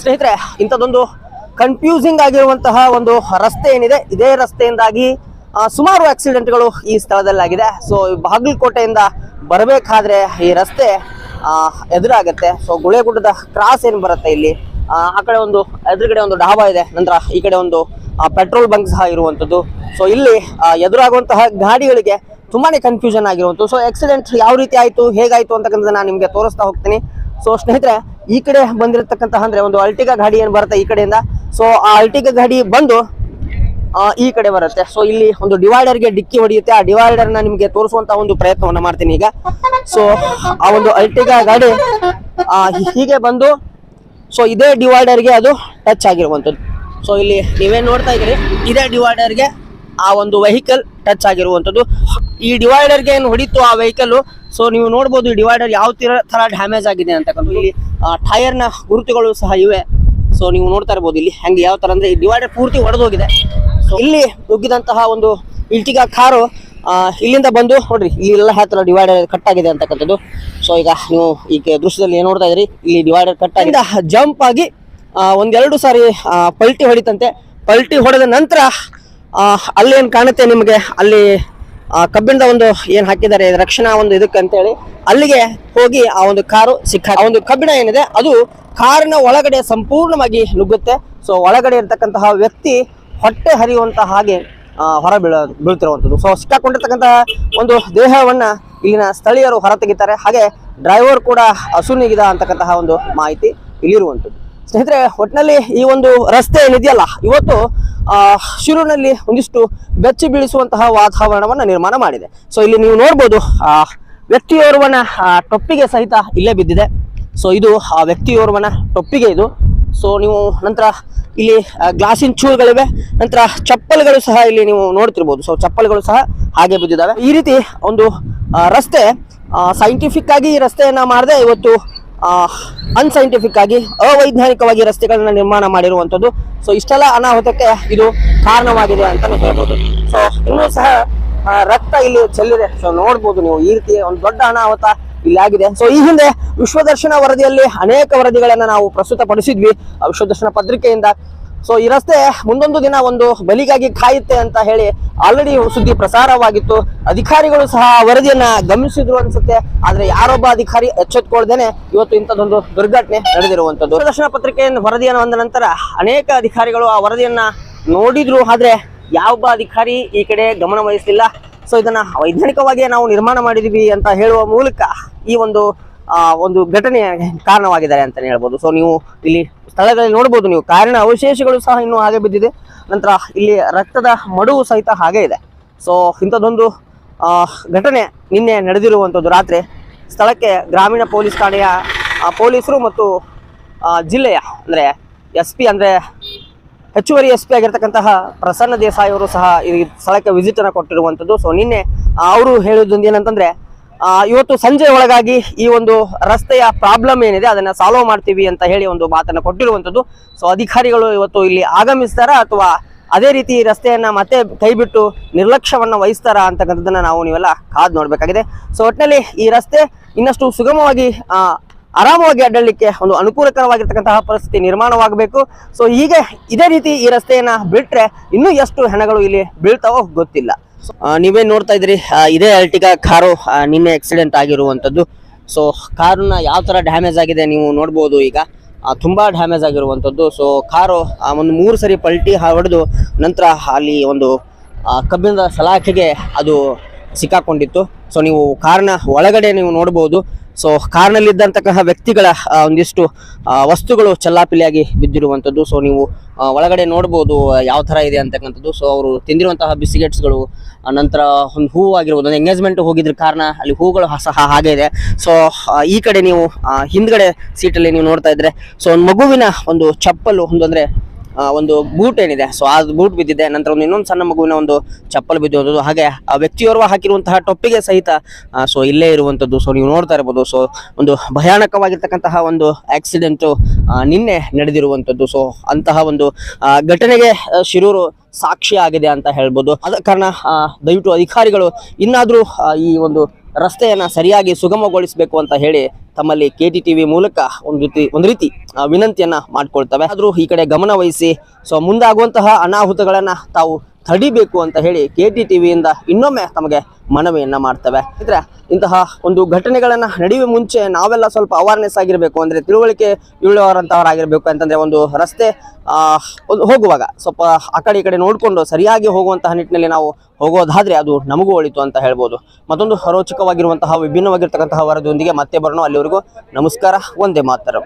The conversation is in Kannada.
ಸ್ನೇಹಿತರೆ, ಇಂಥದ್ದೊಂದು ಕನ್ಫ್ಯೂಸಿಂಗ್ ಆಗಿರುವಂತಹ ಒಂದು ರಸ್ತೆ ಏನಿದೆ, ಇದೇ ರಸ್ತೆಯಿಂದಾಗಿ ಸುಮಾರು ಆಕ್ಸಿಡೆಂಟ್ಗಳು ಈ ಸ್ಥಳದಲ್ಲಾಗಿದೆ. ಸೊ ಬಾಗಲಕೋಟೆಯಿಂದ ಬರಬೇಕಾದ್ರೆ ಈ ರಸ್ತೆ ಎದುರಾಗುತ್ತೆ. ಸೊ ಗುಳೆಗುಡ್ಡದ ಕ್ರಾಸ್ ಏನು ಬರುತ್ತೆ ಇಲ್ಲಿ? ಆ ಕಡೆ ಒಂದು, ಎದುರುಗಡೆ ಒಂದು ಡಾಬಾ ಇದೆ. ನಂತರ ಈ ಕಡೆ ಒಂದು ಪೆಟ್ರೋಲ್ ಬಂಕ್ ಸಹ ಇರುವಂಥದ್ದು. ಸೊ ಇಲ್ಲಿ ಎದುರಾಗುವಂತಹ ಗಾಡಿಗಳಿಗೆ ತುಂಬಾನೇ ಕನ್ಫ್ಯೂಷನ್ ಆಗಿರುವಂಥದ್ದು. ಸೊ ಆಕ್ಸಿಡೆಂಟ್ ಯಾವ ರೀತಿ ಆಯಿತು, ಹೇಗಾಯಿತು ಅಂತಕ್ಕಂಥದ್ದು ನಾನು ನಿಮಗೆ ತೋರಿಸ್ತಾ ಹೋಗ್ತೀನಿ. ಸೊ ಸ್ನೇಹಿತರೆ ಈ ಕಡೆ ಬಂದಿರತಕ್ಕಂತಹ ಅಂದ್ರೆ ಒಂದು ಅಲ್ಟಿಗಾ ಗಾಡಿ ಏನು ಬರುತ್ತೆ ಈ ಕಡೆಯಿಂದ? ಸೊ ಆ ಅಲ್ಟಿಗಾ ಗಾಡಿ ಬಂದು ಈ ಕಡೆ ಬರುತ್ತೆ. ಸೊ ಇಲ್ಲಿ ಒಂದು ಡಿವೈಡರ್ಗೆ ಡಿಕ್ಕಿ ಹೊಡೆಯುತ್ತೆ. ಆ ಡಿವೈಡರ್ನ ನಿಮಗೆ ತೋರಿಸುವಂತ ಒಂದು ಪ್ರಯತ್ನವನ್ನ ಮಾಡ್ತೀನಿ ಈಗ. ಸೊ ಆ ಒಂದು ಅಲ್ಟಿಗಾ ಗಾಡಿ ಆ, ಹೀಗೆ ಬಂದು ಸೊ ಇದೇ ಡಿವೈಡರ್ಗೆ ಅದು ಟಚ್ ಆಗಿರುವಂಥದ್ದು. ಸೊ ಇಲ್ಲಿ ನೀವೇನ್ ನೋಡ್ತಾ ಇದ್ದೀರಿ? ಇದೇ ಡಿವೈಡರ್ಗೆ ಆ ಒಂದು ವೆಹಿಕಲ್ ಟಚ್ ಆಗಿರುವಂಥದ್ದು. ಈ ಡಿವೈಡರ್ಗೆ ಏನು ಹೊಡಿತು ಆ ವೆಹಿಕಲ್ ಸೊ ನೀವು ನೋಡ್ಬೋದು ಈ ಡಿವೈಡರ್ ಯಾವ ತರ ಡ್ಯಾಮೇಜ್ ಆಗಿದೆ ಅಂತಕ್ಕಂಥ ಇಲ್ಲಿ ಟೈರ್ನ ಗುರುತುಗಳು ಸಹ ಇವೆ. ಸೊ ನೀವು ನೋಡ್ತಾ ಇರ್ಬೋದು ಇಲ್ಲಿ ಹೆಂಗೆ ಯಾವ ತರ ಅಂದ್ರೆ ಈ ಡಿವೈಡರ್ ಪೂರ್ತಿ ಒಡೆದೋಗಿದೆ. ಸೊ ಇಲ್ಲಿ ನುಗ್ಗಿದಂತಹ ಒಂದು ಇಲ್ಟಿಗ ಕಾರು ಇಲ್ಲಿಂದ ಬಂದು ನೋಡ್ರಿ ಇಲ್ಲೆಲ್ಲ ಹತ್ರ ಡಿವೈಡರ್ ಕಟ್ ಆಗಿದೆ ಅಂತಕ್ಕಂಥದ್ದು. ಸೊ ಈಗ ನೀವು ಈಗ ದೃಶ್ಯದಲ್ಲಿ ಏನು ನೋಡ್ತಾ ಇದ್ರಿ? ಇಲ್ಲಿ ಡಿವೈಡರ್ ಕಟ್ ಆಗಿದೆ. ಜಂಪ್ ಆಗಿ ಒಂದೆರಡು ಸಾರಿ ಪಲ್ಟಿ ಹೊಡಿತಂತೆ. ಪಲ್ಟಿ ಹೊಡೆದ ನಂತರ ಅಲ್ಲಿ ಏನು ಕಾಣುತ್ತೆ ನಿಮಗೆ? ಅಲ್ಲಿ ಕಬ್ಬಿಣದ ಒಂದು ಏನ್ ಹಾಕಿದ್ದಾರೆ ರಕ್ಷಣಾ ಒಂದು ಇದಕ್ಕೆ ಅಂತೇಳಿ ಅಲ್ಲಿಗೆ ಹೋಗಿ ಆ ಒಂದು ಕಾರು ಸಿಕ್ಕ ಆ ಒಂದು ಕಬ್ಬಿಣ ಏನಿದೆ ಅದು ಕಾರಿನ ಒಳಗಡೆ ಸಂಪೂರ್ಣವಾಗಿ ನುಗ್ಗುತ್ತೆ. ಸೊ ಒಳಗಡೆ ಇರ್ತಕ್ಕಂತಹ ವ್ಯಕ್ತಿ ಹೊಟ್ಟೆ ಹರಿಯುವಂತಹ ಹಾಗೆ ಆ, ಹೊರ ಬೀಳ ಬೀಳ್ತಿರುವಂಥದ್ದು. ಸೊ ಸಿಕ್ಕಾಕೊಂಡಿರ್ತಕ್ಕಂತಹ ಒಂದು ದೇಹವನ್ನ ಇಲ್ಲಿನ ಸ್ಥಳೀಯರು ಹೊರ ತೆಗಿತಾರೆ. ಹಾಗೆ ಡ್ರೈವರ್ ಕೂಡ ಅಸುನೀಗಿದ ಅಂತಕ್ಕಂತಹ ಒಂದು ಮಾಹಿತಿ ಇಲ್ಲಿರುವಂಥದ್ದು. ಸ್ನೇಹಿತರೆ ಒಟ್ಟಿನಲ್ಲಿ ಈ ಒಂದು ರಸ್ತೆ ಏನಿದೆಯಲ್ಲ ಇವತ್ತು ಆ, ಶಿರೂರಿನಲ್ಲಿ ಒಂದಿಷ್ಟು ಬೆಚ್ಚಿ ಬೀಳಿಸುವಂತಹ ವಾತಾವರಣವನ್ನು ನಿರ್ಮಾಣ ಮಾಡಿದೆ. ಸೊ ಇಲ್ಲಿ ನೀವು ನೋಡ್ಬೋದು ವ್ಯಕ್ತಿಯೋರ್ವನ ಟೊಪ್ಪಿಗೆ ಸಹಿತ ಇಲ್ಲೇ ಬಿದ್ದಿದೆ. ಸೊ ಇದು, ಆ, ವ್ಯಕ್ತಿಯೋರ್ವನ ಟೊಪ್ಪಿಗೆ ಇದು. ಸೊ ನೀವು ನಂತರ ಇಲ್ಲಿ ಗ್ಲಾಸಿನ ಚೂರುಗಳಿವೆ. ನಂತರ ಚಪ್ಪಲ್ಗಳು ಸಹ ಇಲ್ಲಿ ನೀವು ನೋಡ್ತಿರ್ಬೋದು. ಸೊ ಚಪ್ಪಲ್ಗಳು ಸಹ ಹಾಗೆ ಬಿದ್ದಿದ್ದಾವೆ. ಈ ರೀತಿ ಒಂದು ರಸ್ತೆ ಸೈಂಟಿಫಿಕ್ ಆಗಿ ಈ ರಸ್ತೆಯನ್ನ ಮಾಡದೆ ಇವತ್ತು ಅನ್ಸೈಂಟಿಫಿಕ್ ಆಗಿ, ಅವೈಜ್ಞಾನಿಕವಾಗಿ ರಸ್ತೆಗಳನ್ನ ನಿರ್ಮಾಣ ಮಾಡಿರುವಂಥದ್ದು. ಸೊ ಇಷ್ಟೆಲ್ಲ ಅನಾಹುತಕ್ಕೆ ಇದು ಕಾರಣವಾಗಿದೆ ಅಂತಾನೆ ಹೇಳ್ಬೋದು. ಸೊ ಇನ್ನೂ ಸಹ ರಕ್ತ ಇಲ್ಲಿ ಚೆಲ್ಲಿದೆ. ಸೊ ನೋಡ್ಬೋದು ನೀವು, ಈ ರೀತಿ ಒಂದು ದೊಡ್ಡ ಅನಾಹುತ ಇಲ್ಲಿ ಆಗಿದೆ ಸೊ ಈ ಹಿಂದೆ ವಿಶ್ವದರ್ಶನ ವರದಿಯಲ್ಲಿ ಅನೇಕ ವರದಿಗಳನ್ನ ನಾವು ಪ್ರಸ್ತುತ ಪಡಿಸಿದ್ವಿ ವಿಶ್ವದರ್ಶನ ಪತ್ರಿಕೆಯಿಂದ ಸೊ ಈ ರಸ್ತೆ ಮುಂದೊಂದು ದಿನ ಒಂದು ಬಲಿಗಾಗಿ ಕಾಯುತ್ತೆ ಅಂತ ಹೇಳಿ ಆಲ್ರೆಡಿ ಸುದ್ದಿ ಪ್ರಸಾರವಾಗಿತ್ತು. ಅಧಿಕಾರಿಗಳು ಸಹ ವರದಿಯನ್ನ ಗಮನಿಸಿದ್ರು ಅನ್ಸುತ್ತೆ. ಆದ್ರೆ ಯಾರೊಬ್ಬ ಅಧಿಕಾರಿ ಎಚ್ಚೆತ್ಕೊಳ್ದೇನೆ ಇವತ್ತು ಇಂಥದೊಂದು ದುರ್ಘಟನೆ ನಡೆದಿರುವಂತದ್ದು ದೂರದರ್ಶನ ಪತ್ರಿಕೆಯಿಂದ ವರದಿಯನ್ನು ಬಂದ ನಂತರ ಅನೇಕ ಅಧಿಕಾರಿಗಳು ಆ ವರದಿಯನ್ನ ನೋಡಿದ್ರು. ಆದ್ರೆ ಯಾವೊಬ್ಬ ಅಧಿಕಾರಿ ಈ ಕಡೆ ಗಮನ ವಹಿಸಲಿಲ್ಲ. ಸೊ ಇದನ್ನ ವೈಜ್ಞಾನಿಕವಾಗಿ ನಾವು ನಿರ್ಮಾಣ ಮಾಡಿದೀವಿ ಅಂತ ಹೇಳುವ ಮೂಲಕ ಈ ಒಂದು ಒಂದು ಘಟನೆ ಕಾರಣವಾಗಿದ್ದಾರೆ ಅಂತಾನೆ ಹೇಳ್ಬೋದು. ಸೊ ನೀವು ಇಲ್ಲಿ ಸ್ಥಳಗಳಲ್ಲಿ ನೋಡ್ಬೋದು ನೀವು. ಕಾರಣ ಅವಶೇಷಗಳು ಸಹ ಇನ್ನೂ ಹಾಗೆ ಬಿದ್ದಿದೆ. ನಂತರ ಇಲ್ಲಿ ರಕ್ತದ ಮಡುವು ಸಹಿತ ಹಾಗೆ ಇದೆ. ಸೊ ಇಂಥದ್ದೊಂದು ಘಟನೆ ನಿನ್ನೆ ನಡೆದಿರುವಂಥದ್ದು ರಾತ್ರಿ. ಸ್ಥಳಕ್ಕೆ ಗ್ರಾಮೀಣ ಪೊಲೀಸ್ ಠಾಣೆಯ ಪೊಲೀಸರು ಮತ್ತು ಜಿಲ್ಲೆಯ, ಅಂದರೆ ಎಸ್ ಪಿ ಅಂದರೆ ಹೆಚ್ಚುವರಿ ಎಸ್ ಪಿ ಆಗಿರ್ತಕ್ಕಂತಹ ಪ್ರಸನ್ನ ದೇಸಾಯಿ ಅವರು ಸಹ ಈ ಸ್ಥಳಕ್ಕೆ ವಿಸಿಟನ್ನು ಕೊಟ್ಟಿರುವಂಥದ್ದು. ಸೊ ನಿನ್ನೆ ಅವರು ಹೇಳಿದ್ದೊಂದು ಏನಂತಂದ್ರೆ ಇವತ್ತು ಸಂಜೆ ಒಳಗಾಗಿ ಈ ಒಂದು ರಸ್ತೆಯ ಪ್ರಾಬ್ಲಮ್ ಏನಿದೆ ಅದನ್ನ ಸಾಲ್ವ್ ಮಾಡ್ತೀವಿ ಅಂತ ಹೇಳಿ ಒಂದು ಮಾತನ್ನ ಕೊಟ್ಟಿರುವಂತದ್ದು. ಸೊ ಅಧಿಕಾರಿಗಳು ಇವತ್ತು ಇಲ್ಲಿ ಆಗಮಿಸ್ತಾರ ಅಥವಾ ಅದೇ ರೀತಿ ರಸ್ತೆಯನ್ನ ಮತ್ತೆ ಕೈಬಿಟ್ಟು ನಿರ್ಲಕ್ಷ್ಯವನ್ನ ವಹಿಸ್ತಾರ ಅಂತಕ್ಕಂಥದ್ದನ್ನ ನಾವು ನೀವೆಲ್ಲ ಕಾದ್ ನೋಡ್ಬೇಕಾಗಿದೆ. ಸೊ ಒಟ್ಟಿನಲ್ಲಿ ಈ ರಸ್ತೆ ಇನ್ನಷ್ಟು ಸುಗಮವಾಗಿ ಆರಾಮವಾಗಿ ಅಡ್ಡಲಿಕ್ಕೆ ಒಂದು ಅನುಕೂಲಕರವಾಗಿರ್ತಕ್ಕಂತಹ ಪರಿಸ್ಥಿತಿ ನಿರ್ಮಾಣವಾಗಬೇಕು. ಸೊ ಹೀಗೆ ಇದೇ ರೀತಿ ಈ ರಸ್ತೆಯನ್ನ ಬಿಟ್ರೆ ಇನ್ನೂ ಎಷ್ಟು ಹೆಣಗಳು ಇಲ್ಲಿ ಬೀಳ್ತಾವೋ ಗೊತ್ತಿಲ್ಲ. ಆ, ನೀವೇನ್ ನೋಡ್ತಾ ಇದ್ರಿ ಇದೇ ಅರ್ಟಿಗಾ ಕಾರು ನಿನ್ನೆ ಆಕ್ಸಿಡೆಂಟ್ ಆಗಿರುವಂತದ್ದು ಸೊ ಕಾರನ್ನ ಯಾವ ತರ ಡ್ಯಾಮೇಜ್ ಆಗಿದೆ ನೀವು ನೋಡ್ಬೋದು ಈಗ. ತುಂಬಾ ಡ್ಯಾಮೇಜ್ ಆಗಿರುವಂತದ್ದು ಸೊ ಕಾರು ಒಂದು ಮೂರು ಸರಿ ಪಲ್ಟಿ ಹೊಡೆದು ನಂತರ ಅಲ್ಲಿ ಒಂದು ಕಬ್ಬಿಣದ ಸಲಾಖೆಗೆ ಅದು ಸಿಕ್ಕಾಕೊಂಡಿತ್ತು. ಸೊ ನೀವು ಕಾರ್ನ ಒಳಗಡೆ ನೀವು ನೋಡ್ಬೋದು. ಸೊ ಕಾರ್ನಲ್ಲಿದ್ದಂತಹ ವ್ಯಕ್ತಿಗಳ ಒಂದಿಷ್ಟು ವಸ್ತುಗಳು ಚಲ್ಲಾಪಿಲಿಯಾಗಿ ಬಿದ್ದಿರುವಂಥದ್ದು. ಸೊ ನೀವು ಒಳಗಡೆ ನೋಡ್ಬೋದು ಯಾವ ಥರ ಇದೆ ಅಂತಕ್ಕಂಥದ್ದು. ಸೊ ಅವರು ತಿಂದಿರುವಂತಹ ಬಿಸ್ಕೆಟ್ಸ್ಗಳು ನಂತರ ಒಂದು ಹೂವು ಆಗಿರ್ಬೋದು, ಒಂದು ಎಂಗೇಜ್ಮೆಂಟ್ ಹೋಗಿದ್ರ ಕಾರಣ ಅಲ್ಲಿ ಹೂಗಳು ಸಹ ಹಾಗೆ ಇದೆ. ಸೊ ಈ ಕಡೆ ನೀವು ಹಿಂದುಗಡೆ ಸೀಟಲ್ಲಿ ನೀವು ನೋಡ್ತಾ ಇದ್ರೆ ಸೊ ಒಂದು ಮಗುವಿನ ಒಂದು ಚಪ್ಪಲು, ಒಂದು ಅಂದ್ರೆ ಒಂದು ಬೂಟ್ ಏನಿದೆ. ಸೊ ಆ ಬೂಟ್ ಬಿದ್ದಿದೆ. ನಂತರ ಒಂದು ಇನ್ನೊಂದು ಸಣ್ಣ ಮಗುವಿನ ಒಂದು ಚಪ್ಪಲ್ ಬಿದ್ದಿರೋದು ಹಾಗೆ ಆ ವ್ಯಕ್ತಿಯೋರ್ವ ಹಾಕಿರುವಂತಹ ಟೊಪ್ಪಿಗೆ ಸಹಿತ ಸೊ ಇಲ್ಲೇ ಇರುವಂಥದ್ದು. ಸೊ ನೀವು ನೋಡ್ತಾ ಇರ್ಬೋದು. ಸೊ ಒಂದು ಭಯಾನಕವಾಗಿರ್ತಕ್ಕಂತಹ ಒಂದು ಆಕ್ಸಿಡೆಂಟು ನಿನ್ನೆ ನಡೆದಿರುವಂಥದ್ದು. ಸೊ ಅಂತಹ ಒಂದು ಘಟನೆಗೆ ಶಿರೂರು ಸಾಕ್ಷಿ ಆಗಿದೆ ಅಂತ ಹೇಳ್ಬೋದು. ಅದ ಕಾರಣ ದಯವಿಟ್ಟು ಅಧಿಕಾರಿಗಳು ಇನ್ನಾದರೂ ಈ ಒಂದು ರಸ್ತೆಯನ್ನು ಸರಿಯಾಗಿ ಸುಗಮಗೊಳಿಸಬೇಕು ಅಂತ ಹೇಳಿ ತಮ್ಮಲ್ಲಿ ಕೆ ಟಿ ಟಿ ವಿ ಮೂಲಕ ಒಂದು ರೀತಿ ಒಂದು ರೀತಿ ವಿನಂತಿಯನ್ನು ಮಾಡಿಕೊಳ್ತವೆ. ಆದರೂ ಈ ಕಡೆ ಗಮನ ವಹಿಸಿ, ಸೊ ಮುಂದಾಗುವಂತಹ ಅನಾಹುತಗಳನ್ನು ತಾವು ತಡಿಬೇಕು ಅಂತ ಹೇಳಿ ಕೆ ಟಿ ಟಿ ವಿಯಿಂದ ಇನ್ನೊಮ್ಮೆ ತಮಗೆ ಮನವಿಯನ್ನು ಮಾಡ್ತವೆ. ಇದ್ರೆ ಇಂತಹ ಒಂದು ಘಟನೆಗಳನ್ನು ನಡೆಯುವ ಮುಂಚೆ ನಾವೆಲ್ಲ ಸ್ವಲ್ಪ ಅವೇರ್ನೆಸ್ ಆಗಿರಬೇಕು. ಅಂದ್ರೆ ತಿಳುವಳಿಕೆ ಇಳುವರಂತವರಾಗಿರ್ಬೇಕು ಅಂತಂದ್ರೆ ಒಂದು ರಸ್ತೆ ಹೋಗುವಾಗ ಸ್ವಲ್ಪ ಆ ಕಡೆ ಈ ಕಡೆ ನೋಡಿಕೊಂಡು ಸರಿಯಾಗಿ ಹೋಗುವಂತಹ ನಿಟ್ಟಿನಲ್ಲಿ ನಾವು ಹೋಗೋದಾದ್ರೆ ಅದು ನಮಗೂ ಒಳಿತು ಅಂತ ಹೇಳ್ಬೋದು. ಮತ್ತೊಂದು ರೋಚಕವಾಗಿರುವಂತಹ ವಿಭಿನ್ನವಾಗಿರ್ತಕ್ಕಂತಹ ವರದಿಯೊಂದಿಗೆ ಮತ್ತೆ ಬರೋಣ. ಅಲ್ಲಿವರೆಗೂ ನಮಸ್ಕಾರ, ಒಂದೇ ಮಾತರಂ.